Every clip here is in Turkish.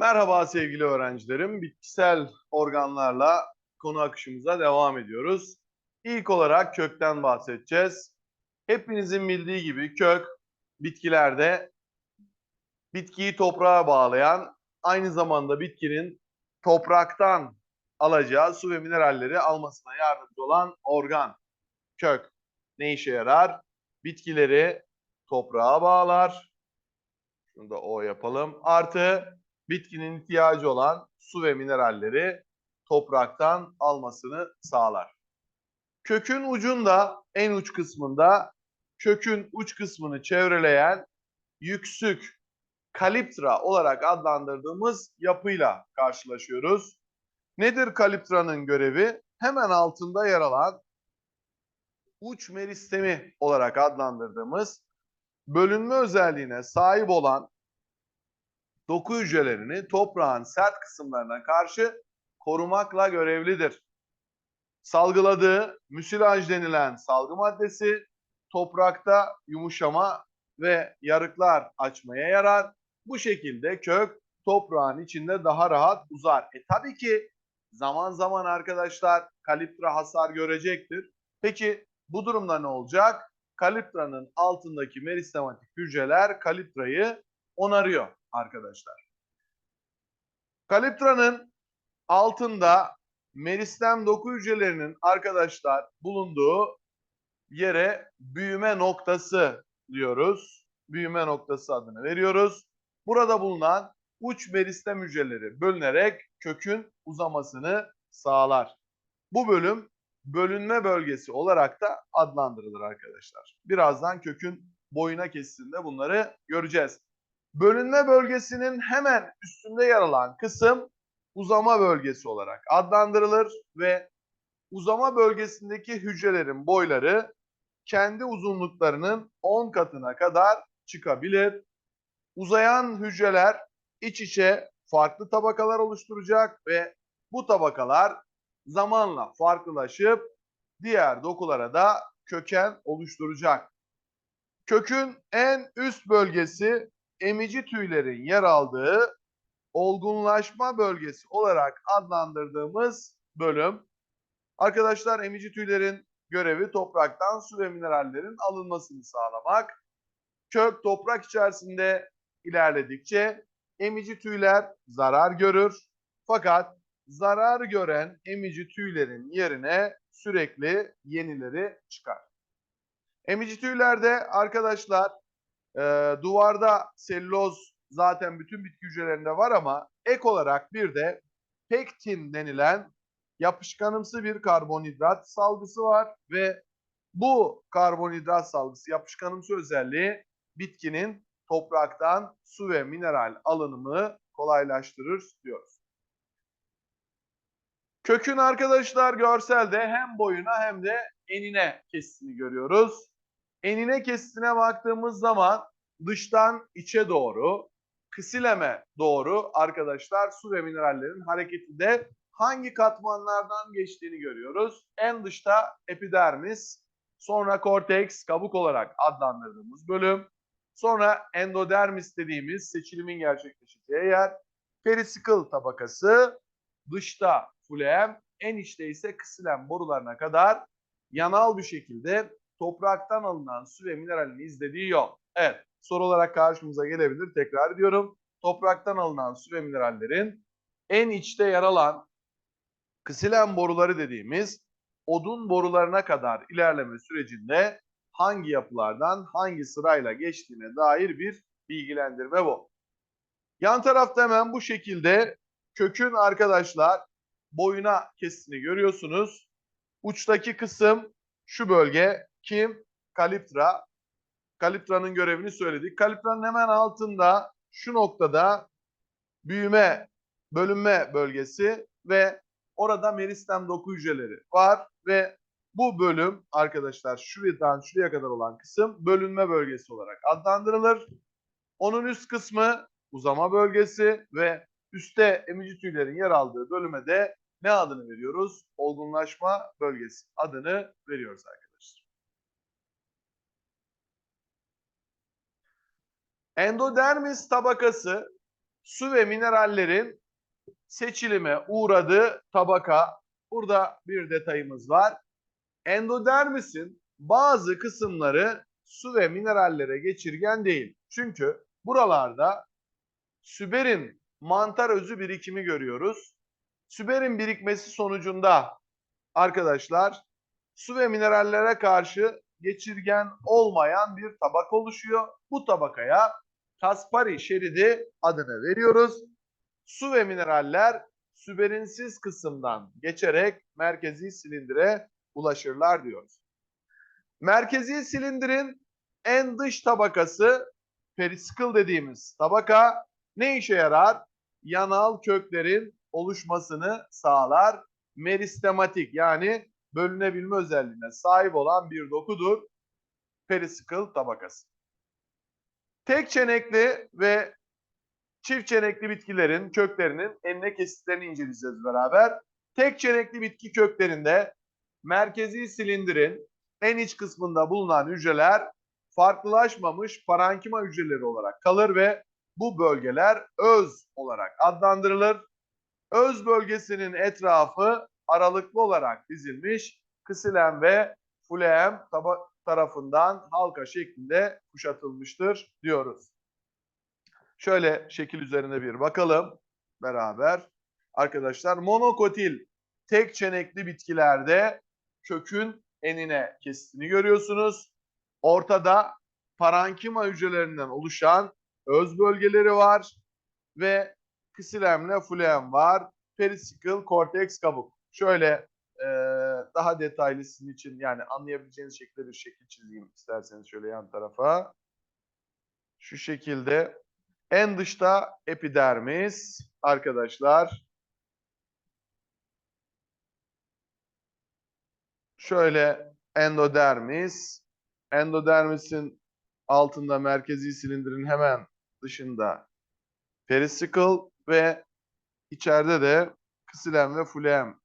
Merhaba sevgili öğrencilerim. Bitkisel organlarla konu akışımıza devam ediyoruz. İlk olarak kökten bahsedeceğiz. Hepinizin bildiği gibi kök bitkilerde bitkiyi toprağa bağlayan, aynı zamanda bitkinin topraktan alacağı su ve mineralleri almasına yardımcı olan organ. Kök ne işe yarar? Bitkileri toprağa bağlar. Şunu da O yapalım. Artı bitkinin ihtiyacı olan su ve mineralleri topraktan almasını sağlar. Kökün ucunda, en uç kısmında kökün uç kısmını çevreleyen yüksük kaliptra olarak adlandırdığımız yapıyla karşılaşıyoruz. Nedir kaliptranın görevi? Hemen altında yer alan uç meristemi olarak adlandırdığımız bölünme özelliğine sahip olan doku hücrelerini toprağın sert kısımlarına karşı korumakla görevlidir. Salgıladığı müsilaj denilen salgı maddesi toprakta yumuşama ve yarıklar açmaya yarar. Bu şekilde kök toprağın içinde daha rahat uzar. E tabii ki zaman zaman arkadaşlar kaliptra hasar görecektir. Peki bu durumda ne olacak? Kaliptranın altındaki meristematik hücreler kaliprayı onarıyor arkadaşlar. Kaliptranın altında meristem doku hücrelerinin arkadaşlar bulunduğu yere büyüme noktası diyoruz. Büyüme noktası adını veriyoruz. Burada bulunan uç meristem hücreleri bölünerek kökün uzamasını sağlar. Bu bölüm bölünme bölgesi olarak da adlandırılır arkadaşlar. Birazdan kökün boyuna kesisinde bunları göreceğiz. Bölünme bölgesinin hemen üstünde yer alan kısım uzama bölgesi olarak adlandırılır ve uzama bölgesindeki hücrelerin boyları kendi uzunluklarının 10 katına kadar çıkabilir. Uzayan hücreler iç içe farklı tabakalar oluşturacak ve bu tabakalar zamanla farklılaşıp diğer dokulara da köken oluşturacak. Kökün en üst bölgesi emici tüylerin yer aldığı olgunlaşma bölgesi olarak adlandırdığımız bölüm. Arkadaşlar emici tüylerin görevi topraktan su ve minerallerin alınmasını sağlamak. Kök toprak içerisinde ilerledikçe emici tüyler zarar görür. Fakat zarar gören emici tüylerin yerine sürekli yenileri çıkar. Emici tüylerde arkadaşlar e, duvarda selüloz zaten bütün bitki hücrelerinde var ama ek olarak bir de pektin denilen yapışkanımsı bir karbonhidrat salgısı var ve bu karbonhidrat salgısı yapışkanımsı özelliği bitkinin topraktan su ve mineral alınımı kolaylaştırır diyoruz. Kökün arkadaşlar görselde hem boyuna hem de enine kesisini görüyoruz. Enine kesisine baktığımız zaman dıştan içe doğru, kısileme doğru arkadaşlar su ve minerallerin hareketi de hangi katmanlardan geçtiğini görüyoruz. En dışta epidermis, sonra korteks, kabuk olarak adlandırdığımız bölüm, sonra endodermis dediğimiz seçilimin gerçekleşeceği yer, perisikl tabakası, dışta fluem, en içte ise kısilem borularına kadar yanal bir şekilde topraktan alınan su ve mineralin izlediği yol. Evet, soru olarak karşımıza gelebilir. Tekrar ediyorum. Topraktan alınan su ve minerallerin en içte yer alan kısilen boruları dediğimiz odun borularına kadar ilerleme sürecinde hangi yapılardan hangi sırayla geçtiğine dair bir bilgilendirme bu. Yan tarafta hemen bu şekilde kökün arkadaşlar boyuna kesini görüyorsunuz. Uçtaki kısım şu bölge kim? Kaliptra. Kaliptra'nın görevini söyledik. Kaliptra'nın hemen altında şu noktada büyüme, bölünme bölgesi ve orada meristem doku hücreleri var ve bu bölüm arkadaşlar şuradan şuraya kadar olan kısım bölünme bölgesi olarak adlandırılır. Onun üst kısmı uzama bölgesi ve üstte emici tüylerin yer aldığı bölüme de ne adını veriyoruz? Olgunlaşma bölgesi adını veriyoruz arkadaşlar. Endodermis tabakası su ve minerallerin seçilime uğradığı tabaka. Burada bir detayımız var. Endodermisin bazı kısımları su ve minerallere geçirgen değil. Çünkü buralarda süberin mantar özü birikimi görüyoruz. Süberin birikmesi sonucunda arkadaşlar su ve minerallere karşı geçirgen olmayan bir tabak oluşuyor. Bu tabakaya Kaspari şeridi adını veriyoruz. Su ve mineraller süberinsiz kısımdan geçerek merkezi silindire ulaşırlar diyoruz. Merkezi silindirin en dış tabakası periskıl dediğimiz tabaka ne işe yarar? Yanal köklerin oluşmasını sağlar. Meristematik yani bölünebilme özelliğine sahip olan bir dokudur periskıl tabakası. Tek çenekli ve çift çenekli bitkilerin köklerinin enine kesitlerini inceleyeceğiz beraber. Tek çenekli bitki köklerinde merkezi silindirin en iç kısmında bulunan hücreler farklılaşmamış parankima hücreleri olarak kalır ve bu bölgeler öz olarak adlandırılır. Öz bölgesinin etrafı aralıklı olarak dizilmiş ksilem ve taba- tarafından halka şeklinde kuşatılmıştır diyoruz. Şöyle şekil üzerine bir bakalım beraber. Arkadaşlar monokotil tek çenekli bitkilerde kökün enine kesitini görüyorsunuz. Ortada parankima hücrelerinden oluşan öz bölgeleri var ve ksilemle fluem var. Perisikl korteks kabuk. Şöyle daha detaylı sizin için yani anlayabileceğiniz şekilde bir şekil çizeyim isterseniz şöyle yan tarafa. Şu şekilde en dışta epidermis arkadaşlar. Şöyle endodermis. Endodermisin altında merkezi silindirin hemen dışında perisikl ve içeride de ksilem ve fluem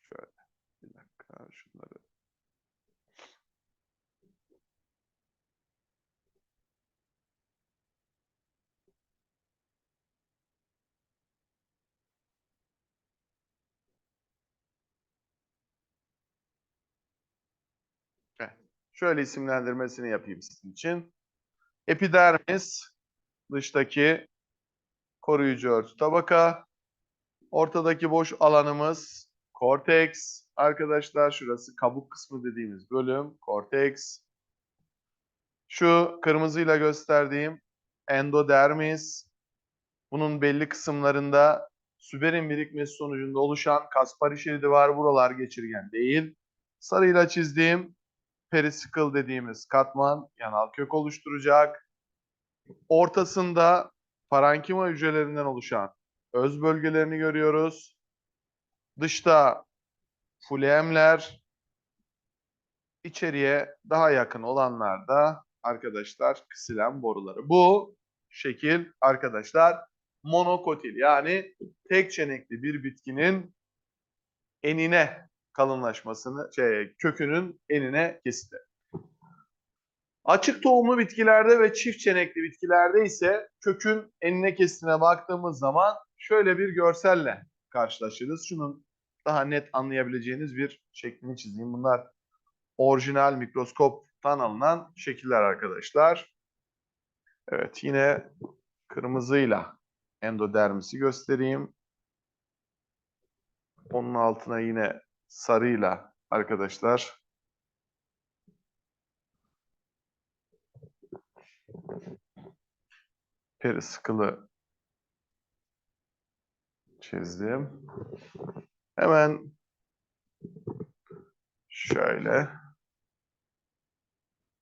Şöyle bir dakika şunları. Evet. Şöyle isimlendirmesini yapayım sizin için. Epidermis dıştaki koruyucu örtü tabaka. Ortadaki boş alanımız korteks. Arkadaşlar şurası kabuk kısmı dediğimiz bölüm korteks. Şu kırmızıyla gösterdiğim endodermis. Bunun belli kısımlarında süberin birikmesi sonucunda oluşan Kaspari şeridi var. Buralar geçirgen değil. Sarıyla çizdiğim perisikl dediğimiz katman yanal kök oluşturacak. Ortasında parankima hücrelerinden oluşan öz bölgelerini görüyoruz. Dışta fluemler, içeriye daha yakın olanlarda arkadaşlar ksilem boruları. Bu şekil arkadaşlar monokotil yani tek çenekli bir bitkinin enine kalınlaşmasını, şey, kökünün enine kesiti. Açık tohumlu bitkilerde ve çift çenekli bitkilerde ise kökün enine kesitine baktığımız zaman şöyle bir görselle karşılaşırız. Şunun daha net anlayabileceğiniz bir şeklini çizeyim. Bunlar orijinal mikroskoptan alınan şekiller arkadaşlar. Evet yine kırmızıyla endodermisi göstereyim. Onun altına yine sarıyla arkadaşlar periskılı çizdim. Hemen şöyle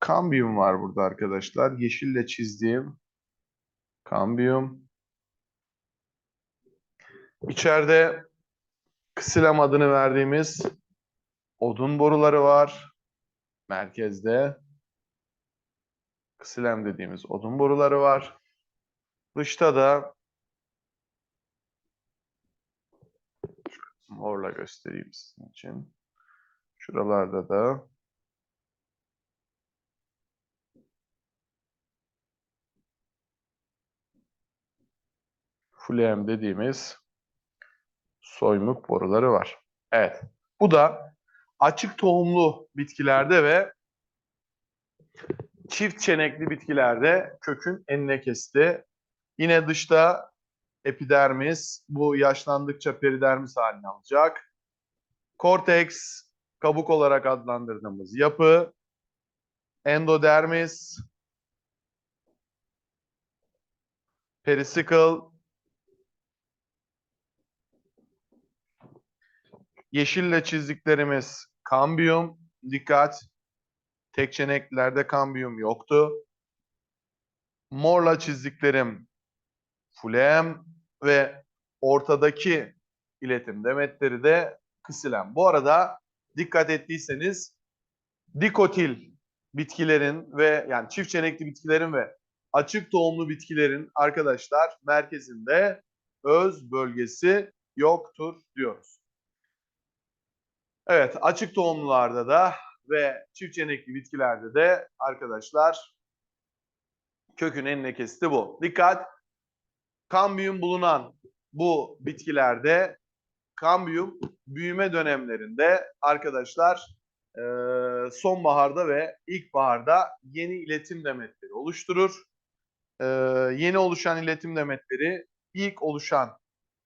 kambiyum var burada arkadaşlar. Yeşille çizdiğim kambiyum. İçeride Kısilam adını verdiğimiz odun boruları var. Merkezde kısilem dediğimiz odun boruları var. Dışta da morla göstereyim sizin için. Şuralarda da Fulem dediğimiz soymuk boruları var. Evet. Bu da açık tohumlu bitkilerde ve çift çenekli bitkilerde kökün enine kesti. Yine dışta epidermis, bu yaşlandıkça peridermis halini alacak. Korteks, kabuk olarak adlandırdığımız yapı. Endodermis, perisikl, yeşille çizdiklerimiz kambiyum. Dikkat, tek çeneklerde kambiyum yoktu. Morla çizdiklerim fulem ve ortadaki iletim demetleri de kısilen. Bu arada dikkat ettiyseniz dikotil bitkilerin ve yani çift çenekli bitkilerin ve açık tohumlu bitkilerin arkadaşlar merkezinde öz bölgesi yoktur diyoruz. Evet açık tohumlularda da ve çift çenekli bitkilerde de arkadaşlar kökün enine kesti bu. Dikkat! Kambiyum bulunan bu bitkilerde kambiyum büyüme dönemlerinde arkadaşlar sonbaharda ve ilkbaharda yeni iletim demetleri oluşturur. Yeni oluşan iletim demetleri ilk oluşan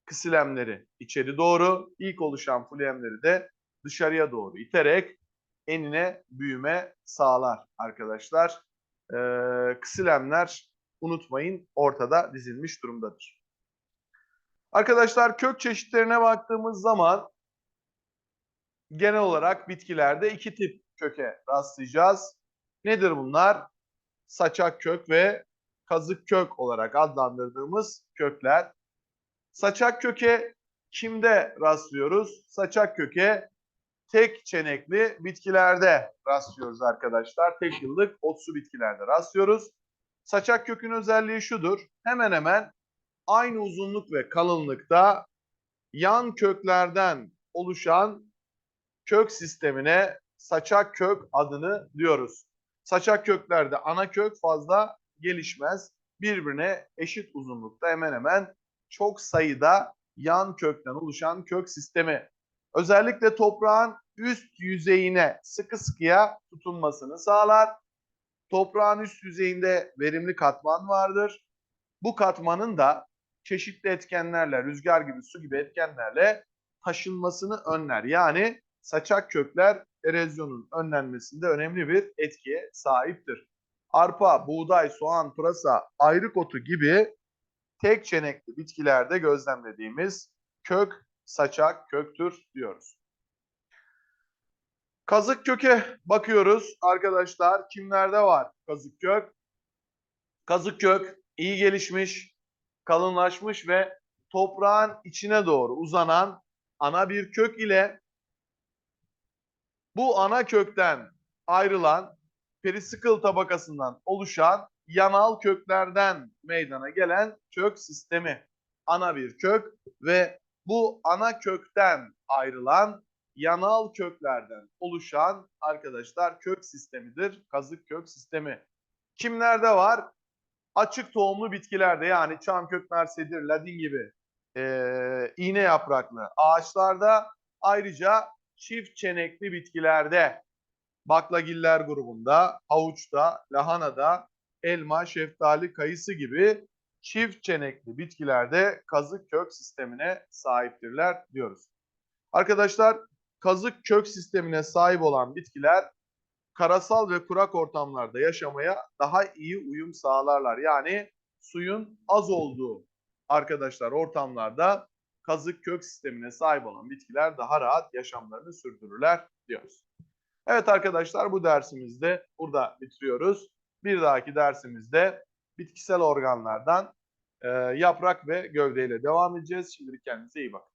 kısilemleri içeri doğru, ilk oluşan fluemleri de dışarıya doğru iterek enine büyüme sağlar arkadaşlar. E, kısilemler unutmayın ortada dizilmiş durumdadır. Arkadaşlar kök çeşitlerine baktığımız zaman genel olarak bitkilerde iki tip köke rastlayacağız. Nedir bunlar? Saçak kök ve kazık kök olarak adlandırdığımız kökler. Saçak köke kimde rastlıyoruz? Saçak köke tek çenekli bitkilerde rastlıyoruz arkadaşlar. Tek yıllık otsu bitkilerde rastlıyoruz. Saçak kökün özelliği şudur. Hemen hemen aynı uzunluk ve kalınlıkta yan köklerden oluşan kök sistemine saçak kök adını diyoruz. Saçak köklerde ana kök fazla gelişmez. Birbirine eşit uzunlukta hemen hemen çok sayıda yan kökten oluşan kök sistemi. Özellikle toprağın üst yüzeyine sıkı sıkıya tutunmasını sağlar. Toprağın üst yüzeyinde verimli katman vardır. Bu katmanın da çeşitli etkenlerle, rüzgar gibi, su gibi etkenlerle taşınmasını önler. Yani saçak kökler erozyonun önlenmesinde önemli bir etkiye sahiptir. Arpa, buğday, soğan, pırasa, ayrık otu gibi tek çenekli bitkilerde gözlemlediğimiz kök saçak köktür diyoruz. Kazık köke bakıyoruz arkadaşlar. Kimlerde var kazık kök? Kazık kök iyi gelişmiş, kalınlaşmış ve toprağın içine doğru uzanan ana bir kök ile bu ana kökten ayrılan perisikl tabakasından oluşan yanal köklerden meydana gelen kök sistemi. Ana bir kök ve bu ana kökten ayrılan yanal köklerden oluşan arkadaşlar kök sistemidir. Kazık kök sistemi. Kimlerde var? Açık tohumlu bitkilerde yani çam kök, mersedir, ladin gibi e, iğne yapraklı ağaçlarda ayrıca çift çenekli bitkilerde baklagiller grubunda, havuçta, lahanada, elma, şeftali, kayısı gibi çift çenekli bitkilerde kazık kök sistemine sahiptirler diyoruz. Arkadaşlar kazık kök sistemine sahip olan bitkiler karasal ve kurak ortamlarda yaşamaya daha iyi uyum sağlarlar. Yani suyun az olduğu arkadaşlar ortamlarda kazık kök sistemine sahip olan bitkiler daha rahat yaşamlarını sürdürürler diyoruz. Evet arkadaşlar bu dersimizde burada bitiriyoruz. Bir dahaki dersimizde bitkisel organlardan e, yaprak ve gövdeyle devam edeceğiz. Şimdilik kendinize iyi bakın.